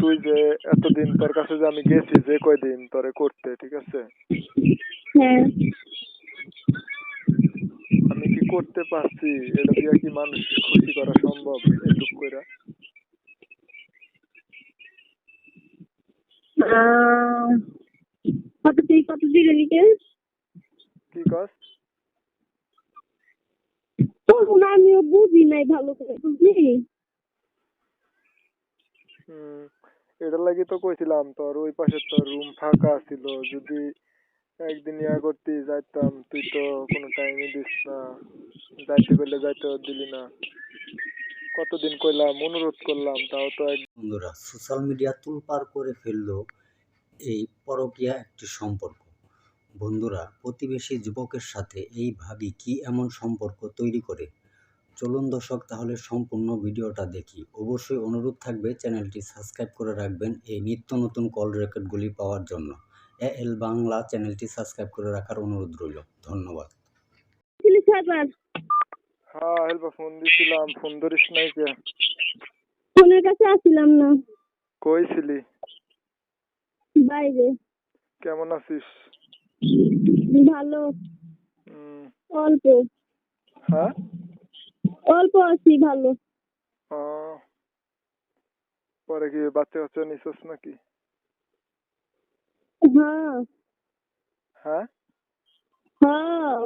তুই যে এতদিন তোর কাছে যে আমি গেছি যে কয়দিন তোরে করতে ঠিক আছে? হ্যাঁ। আমি কি করতে পারছি? এটা দিয়ে কি মানুষকে খুশি করা সম্ভব? এটুক কইরা। কত তুই কত দিলে নিকে কি কস? তখন আমিও বুঝি নাই ভালো করে বুঝলি? হুম। এটার লাগি তো কইছিলাম তোর ওই পাশে তোর রুম ফাঁকা ছিল যদি একদিন ইয়া করতি যাইতাম, তুই তো কোনো টাইমই দিস না। যাইতে বললে যাইতে দিলি না। কতদিন কইলাম, অনুরোধ করলাম, তাও তো বন্ধুরা সোশ্যাল মিডিয়া তুলপার করে ফেলল এই পরকিয়া একটি সম্পর্ক। বন্ধুরা, প্রতিবেশী যুবকের সাথে এই ভাবি কি এমন সম্পর্ক তৈরি করে? চলুন দর্শক তাহলে সম্পূর্ণ ভিডিওটা দেখি। অবশ্যই অনুরোধ থাকবে চ্যানেলটি সাবস্ক্রাইব করে রাখবেন এই নিত্য নতুন কল রেকর্ডগুলি পাওয়ার জন্য। এ এল বাংলা চ্যানেলটি সাবস্ক্রাইব করে রাখার অনুরোধ রইল। ধন্যবাদ। হ্যাঁ হেল্প ফোন দিছিলাম। ফোন ধরিস নাই কে ফোনের কাছে আসছিলাম না। কইছিলি বাইরে। কেমন আছিস? ভালো। হুম, অল্প। হ্যাঁ? অল্প আছি ভালো। ও, পরে কি বাচ্চা কাচ্চা নিছস নাকি? হ্যাঁ। হ্যাঁ? হ্যাঁ।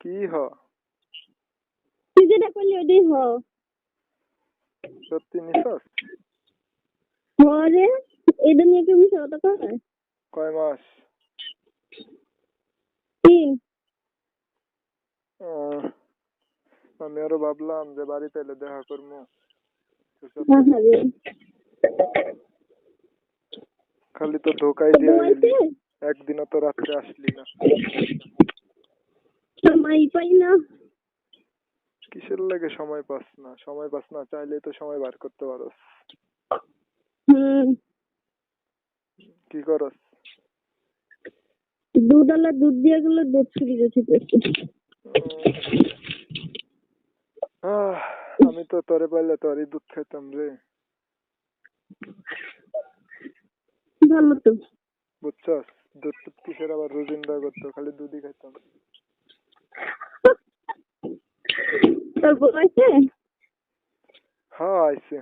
কি হ? তুই যেটা করলি ওটাই হ। সত্যি নিছস? হরে এটা নিয়ে কি মিশে কথা কয়? কয় মাস? তিন। আমি আরও ভাবলাম যে বাড়িতে এলে দেখা করব খালি তো ধোকাই দিয়ে একদিনও তো রাত্রে আসলি না। সময় পাই না। কিসের লাগে সময় পাস না? সময় পাস না চাইলে তো সময় বার করতে পারস। কি করস? দুধ আলা দুধ দিয়ে গেলে দুধ চুরি গেছে আমি তো তোরে পাইলে তোরই দুধ খাইতাম রে। ভালো তো। বুঝছস? দুধ টুধ কিসের আবার রোজিন্দা করতো? খালি দুধই খাইতাম। তোর বউ আছে হ্যাঁ আইছে।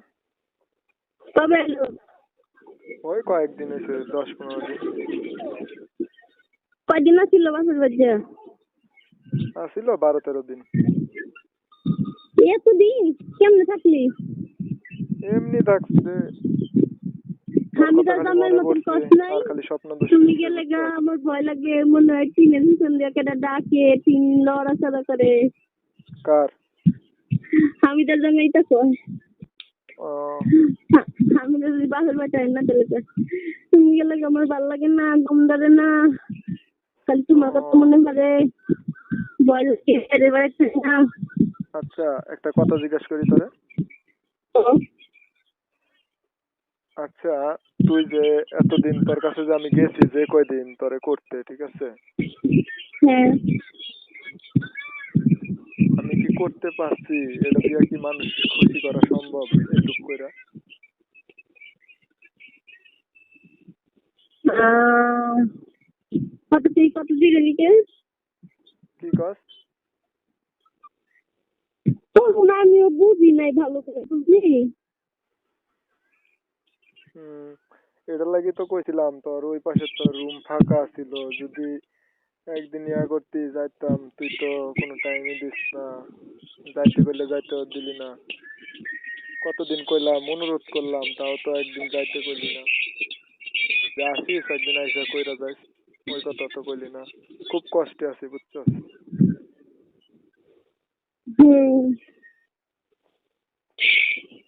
কবে এলো? ওই কয়েকদিন হয়েছে দশ পনেরো দিন। কয়দিন ছিল বাসের বাচ্চা আসিল বারো তেরো দিন। এতদিন কেমনে থাকলি এমনি থাকছি রে খালি স্বপ্ন তুমি গেলে গা আমার ভয় লাগে মনে হয় টিনের পিছন দিয়ে কেটে ডাকে টিন লড়াচড়া করে কার তো জামাই তো কয় আমি যদি বাসের বাচ্চা না তাহলে তুমি গেলে গা আমার ভালো লাগে না গম ধরে না খালি তোমার কথা মনে করে ভয় লাগে না আচ্ছা একটা কথা জিজ্ঞেস করি তোরে। আচ্ছা তুই যে এতদিন তোর কাছে যে আমি গেছি যে কয়দিন তোরে করতে ঠিক আছে? হ্যাঁ। আমি কি করতে পারছি? এটা দিয়ে কি মানুষকে খুশি করা সম্ভব? এটুক কইরা। কত তুই কত দিলে নিকে কি কস? তখন আমিও বুঝি নাই ভালো করে বুঝলি? এটার লাগি তো কইছিলাম তোর ওই পাশে তোর রুম ফাঁকা ছিল যদি একদিন ইয়া করতি যাইতাম তুই তো কোনো টাইমই দিস না যাইতে যাইতে দিলি না। কতদিন কইলাম অনুরোধ করলাম তাও তো একদিন যাইতে কইলি না। যে আসিস একদিন আইসা কইরা যাইস ওই কথা তো কইলি না। খুব কষ্টে আছি বুঝছ হুম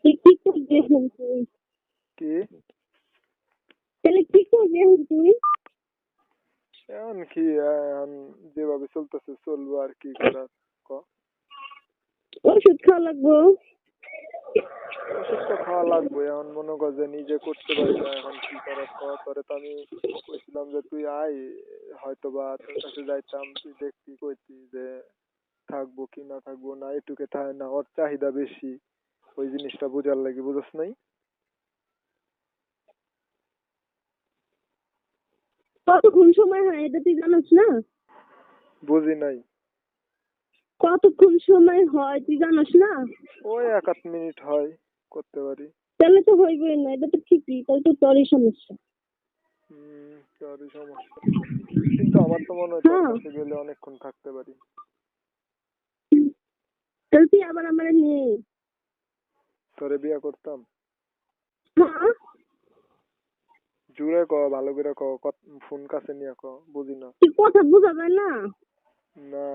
তুই কি করবি এখন তুই কি তাহলে কি করবি এখন তুই এখন কি যেভাবে চলতেছে চলবো আর কি করার ওষুধ খাওয়া লাগবো ওষুধ তো খাওয়া লাগবে এখন মনে কর যে নিজে করতে পারি না এখন কি করার তো আমি কইছিলাম যে তুই আয় হয়তো বা তোর কাছে যাইতাম তুই দেখতি কইতি যে থাকব কি না থাকব না এটুকে থাকে না ওর চাহিদা বেশি ওই জিনিসটা বুঝার লাগে বুঝোস নাই? সময় হয় এটা তুই না? বুঝি নাই। সময় হয় তুই না? ওই এক আধ মিনিট হয় করতে পারি। তাহলে তো হইবেই না এটা তো ঠিকই তাহলে তো তোরই সমস্যা। হুম সমস্যা। কিন্তু আমার তো মনে হয় হ্যাঁ। গেলে অনেকক্ষণ থাকতে পারি। তাহলে তুই আবার আমার নিয়ে তোরে বিয়া করতাম। জুড়ে ক ভালো করে ক ফোন কাছে নিয়ে ক বুঝি না। কথা বোঝা যায় না? না।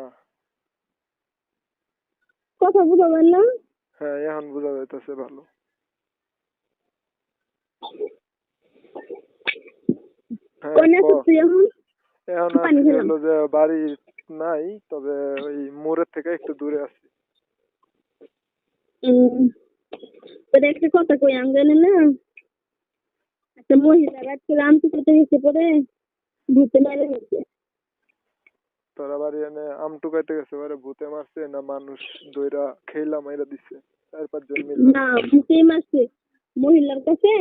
কথা বোঝা যায় না? হ্যাঁ এখন বুঝা যাইতেছে ভালো। হ্যাঁ এখন? যে বাড়ি নাই তবে ওই মোড়ের থেকে একটু দূরে আছি। তোর একটা কথা কই আমি জানি না। একটা মহিলা রাত্রে আনতে করতে গেছে পরে ভূতে মেরে গেছে তোরা বাড়ি এনে আম টুকাইতে গেছে বারে ভূতে মারছে না মানুষ দইরা খেইলা মাইরা দিছে চার পাঁচজন মিলে। না ভূতেই মারছে। মহিলার কাছে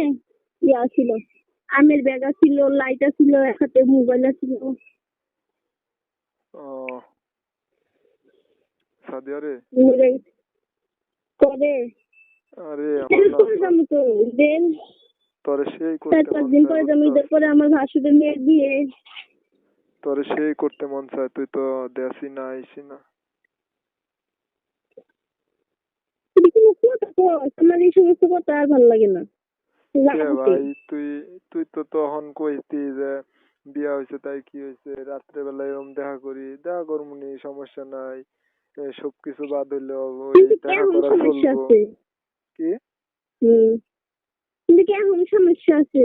ইয়া ছিল আমের ব্যাগ ছিল লাইট ছিল এক হাতে মোবাইল ছিল ও। সাদিয়া রে। করে আরে তোরে সেই চার করতে পাঁচ মন দিন পরে যাব ঈদের পরে আমার ভাসুরের মেয়ের বিয়ে। তোরে সেই করতে মন চায় তুই তো দেশি না আইসি না। তুই কোনো কথা কস আমার এই সমস্ত কথা আর ভালো লাগে না। ভাই তুই তুই তো তখন কইতি যে বিয়া হয়েছে তাই কি হয়েছে রাত্রে বেলায় এরকম দেখা করি দেখা করমুনি সমস্যা নাই সবকিছু বাদ হইলেও ওই দেখা করা চলবো। আছে? কি? কিন্তু কেমন সমস্যা আছে?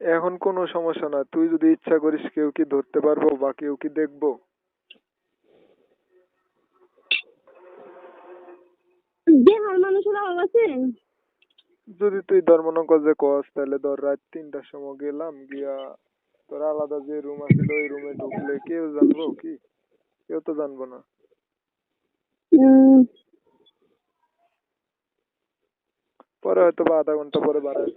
এখন কোনো সমস্যা না। তুই যদি ইচ্ছা করিস কেউ কি ধরতে পারব বা কেউ কি দেখব? যে মানুষের অভাব আছে। যদি তুই ধর মনে যে কস তাহলে ধর রাত তিনটার সময় গেলাম গিয়া তোর আলাদা যে রুম আছে ওই রুমে ঢুকলে কেউ জানব কি? কেউ তো জানব না। পরে হয়তো বা আধা ঘণ্টা পরে বাড়ায়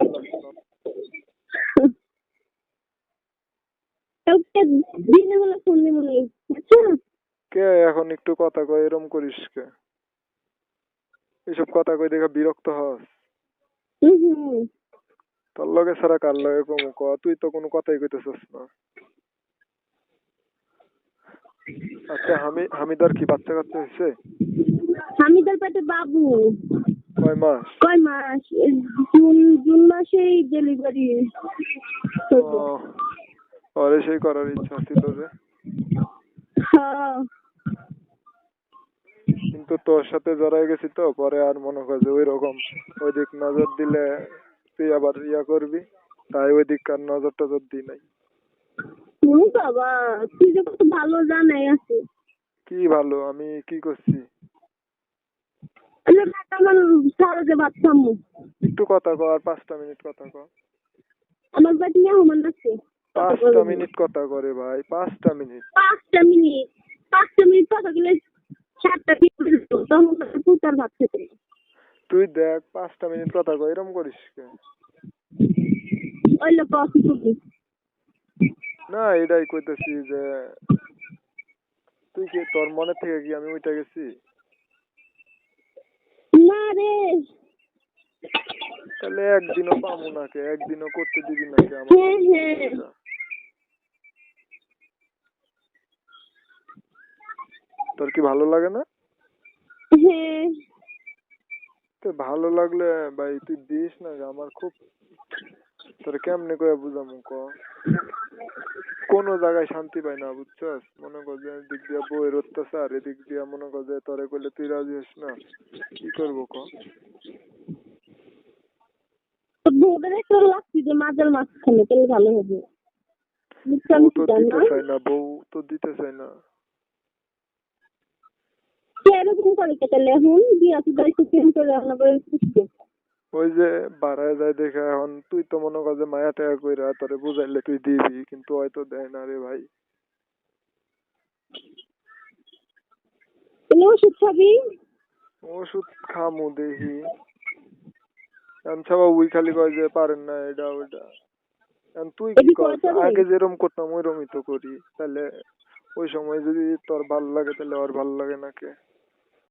কে এখন একটু কথা কয় এরম করিস কে? এসব কথা কই দেখা বিরক্ত হস? তোর লগে ছাড়া কার লগে কমু? ক তুই তো কোনো কথাই কইতেছস না। আচ্ছা হামি হামিদার কি বাচ্চা কাচ্চা হয়েছে হামিদার পেটে বাবু। কয় মাস? কয় মাস? জুন জুন মাসেই ডেলিভারি ওরে সেই করার ইচ্ছা ছিল যে। হ্যাঁ। কিন্তু তোর সাথে জড়াই গেছি তো পরে আর মনে কর যে ওই রকম ওই দিক নজর দিলে তুই আবার ইয়া করবি তাই ওই দিক আর নজর টজর দিই নাই। বাবা তুই যে কত ভালো জানাই আছে কি ভালো আমি কি করছি আরে টাকা আমার সারা যে বাচ্চা আম্মু একটু কথা কর পাঁচটা মিনিট কথা কর আমার বাড়ি মেহমান আছে পাঁচটা মিনিট কথা করে ভাই পাঁচটা মিনিট। পাঁচটা মিনিট। পাঁচটা মিনিট কথা গেলে সাতটা তখন পুতার ভাত খেতে তুই দেখ পাঁচটা মিনিট কথা কয় এরম করিস কে ওই লোক না এটাই কইতেছি যে তুই কি তোর মনে থেকে কি আমি ওইটা গেছি? না রে তাহলে একদিনও পাবো না কে? একদিনও করতে দিবি না কে আমার হ্যাঁ হ্যাঁ। তোর কি ভালো লাগে না? হ্যাঁ। তো ভালো লাগলে ভাই তুই দিস না আমার খুব তোর কেমনে করে বুঝামু ক? কোন জায়গায় শান্তি পাই না বুঝছস? মনে কর যে এদিক দিয়া বইয়ের অত্যাচার এদিক দিয়া মনে কর যে তোরে কইলে তুই রাজি হস না কি করব ক? বউ তো দিতে না চাই না তো দিতে চাই না। কে এরকম করে কে? তাহলে এখন বিয়ে দায়িত্ব চেঞ্জ করে আনা করে ওই যে বাড়ায় যায় দেখে এখন তুই তো মনে কর যে মায়া টায়া কইরা তোরে বুঝাইলে তুই দিবি কিন্তু হয়তো দেয় না রে ভাই। ওষুধ খাবি? ওষুধ খামু দেখি। সবাই উই খালি কয় যে পারেন না এটা ওইটা। এখন তুই কি কর করা আগে যেরকম করতাম ওইরকমই তো করি। তাহলে ওই সময় যদি তোর ভালো লাগে তাহলে ওর ভালো লাগে নাকি